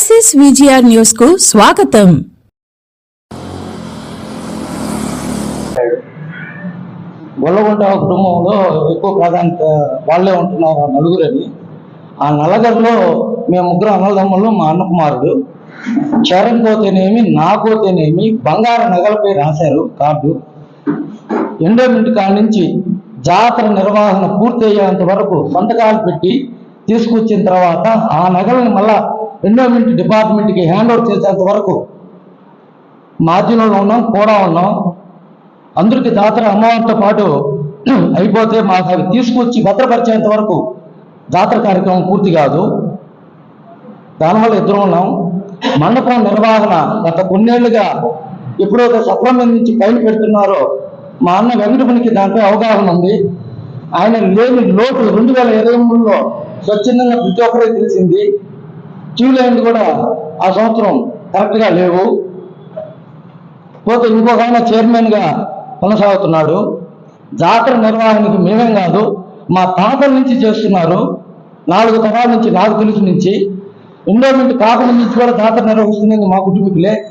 SS VGR న్యూస్కు స్వాగతం. గొల్లగొండ కుటుంబంలో ఎక్కువ ప్రాధాన్యత వాళ్ళే ఉంటున్నారు ఆ నలుగురని ఆ నలుగురిలో మేము ముగ్గురు అన్నదమ్ములు మా అన్న కుమారుడు చరణ్ పోతేనేమి నాకోతేనేమి బంగారు నగలపై రాశారు కార్డు. ఎండోమెంట్ కాడ నుంచి జాతర నిర్వహణ పూర్తి అయ్యేంత వరకు సంతకాలు పెట్టి తీసుకొచ్చిన తర్వాత ఆ నగలను మళ్ళా ఎన్విరాన్మెంట్ డిపార్ట్మెంట్కి హ్యాండ్ ఓవర్ చేసేంత వరకు మాధ్యమంలో ఉన్నాం కూడా ఉన్నాం. అందరికీ జాతర అమ్మవారితో పాటు అయిపోతే మాకు అవి తీసుకొచ్చి భద్రపరిచేంత వరకు జాతర కార్యక్రమం పూర్తి కాదు. దానివల్ల ఇద్దరు ఉన్నాం. మండపం నిర్వహణ గత కొన్నేళ్ళుగా ఎప్పుడైతే సప్రమం నుంచి పైన పెడుతున్నారో మా అన్న వెంకటపునికి దాంట్లో అవగాహన ఉంది. ఆయన లేని లోటు రెండు వేల ఇరవై మూడులో స్వచ్ఛందంగా ప్రతి ఒక్కరికి తెలిసింది. క్యూ లైన్ కూడా ఆ సంవత్సరం కరెక్ట్గా లేవు. పోతే ఇంకొక ఆయన చైర్మన్గా కొనసాగుతున్నాడు. జాతర నిర్వహణకి మేమేం కాదు మా తాతల నుంచి చేస్తున్నారు. నాలుగు తరాల నుంచి నాకు తెలుసు నుంచి. ఎండోమెంట్ కాకుండా నుంచి కూడా జాతర నిర్వహిస్తుంది మా కుటుంబీకులే.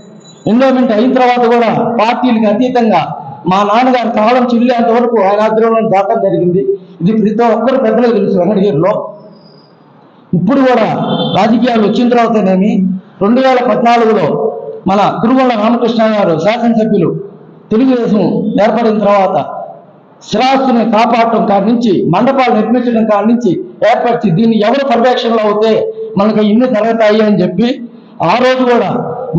ఎండోమెంట్ అయిన తర్వాత కూడా పార్టీలకు అతీతంగా మా నాన్నగారు కాలం చెల్లేంత వరకు ఆయన ఆధ్వర్యంలో జాతర జరిగింది. ఇది ప్రతి ఒక్కరు పెద్దలకు తెలుసు వెంకటగిరిలో. ఇప్పుడు కూడా రాజకీయాలు వచ్చిన తర్వాతనేమి రెండు వేల పద్నాలుగులో మన కురుగొండ రామకృష్ణ గారు శాసనసభ్యులు తెలుగుదేశం ఏర్పడిన తర్వాత స్థిరాస్తుని కాపాడటం కాడి నుంచి మండపాలు నిర్మించడం కాడి నుంచి ఏర్పరిచి దీన్ని ఎవరు పర్యవేక్షణలో అవుతే మనకు ఇన్ని జరుగుతాయి అని చెప్పి ఆ రోజు కూడా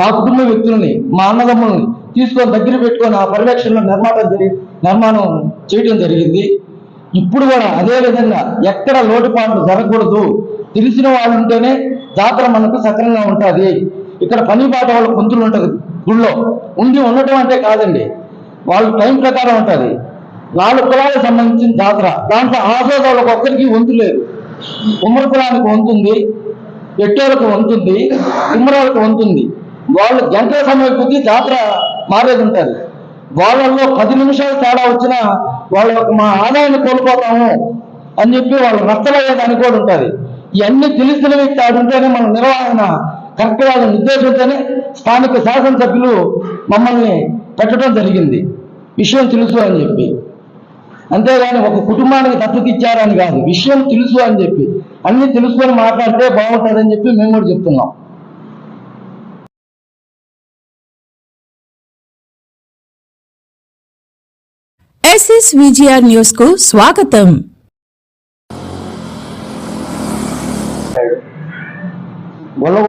మా కుటుంబ వ్యక్తుల్ని మా అన్నదమ్ముల్ని తీసుకొని దగ్గర పెట్టుకొని ఆ పర్యవేక్షణలో నిర్మాణం జరిగి నిర్మాణం చేయడం జరిగింది. ఇప్పుడు కూడా అదే విధంగా ఎక్కడ లోటుపాట్లు జరగకూడదు. తెలిసిన వాళ్ళు ఉంటేనే జాతర మనకు సక్రంగా ఉంటుంది. ఇక్కడ పని పాట వాళ్ళ పొంతులు ఉంటుంది గుళ్ళో. ఉండి ఉండటం అంటే కాదండి. వాళ్ళ టైం ప్రకారం ఉంటుంది. నాలుగు కులాలకు సంబంధించిన జాతర. దాంట్లో ఆశోదాలకు ఒక్కరికి వంతు లేదు. ఉమ్మడి కులానికి వంతుంది ఎట్టోలకు వంతుంది కుమ్మరాలకు వంతుంది. వాళ్ళు గంటల సమయం కొద్ది జాతర మారేది ఉంటుంది. వాళ్ళల్లో పది నిమిషాలు తేడా వచ్చినా వాళ్ళ యొక్క మా ఆదాయాన్ని కోల్పోతాము అని చెప్పి వాళ్ళు నష్టమయ్యేదానికి కూడా ఉంటుంది. ఇవన్నీ తెలిసిన వ్యక్తి ఆడుంటేనే మన నిర్వహణ కరెక్ట్ వాళ్ళ ఉద్దేశంతోనే స్థానిక శాసనసభ్యులు మమ్మల్ని పెట్టడం జరిగింది. విషయం తెలుసు అని చెప్పి. అంతేగాని ఒక కుటుంబానికి దత్తత ఇచ్చారని కాదు విషయం తెలుసు అని చెప్పి. అన్ని తెలుసుకొని మాట్లాడితే బాగుంటుందని చెప్పి మేము కూడా చెప్తున్నాం. ఎస్ఎస్ విజిఆర్ న్యూస్కు స్వాగతం. vuelvo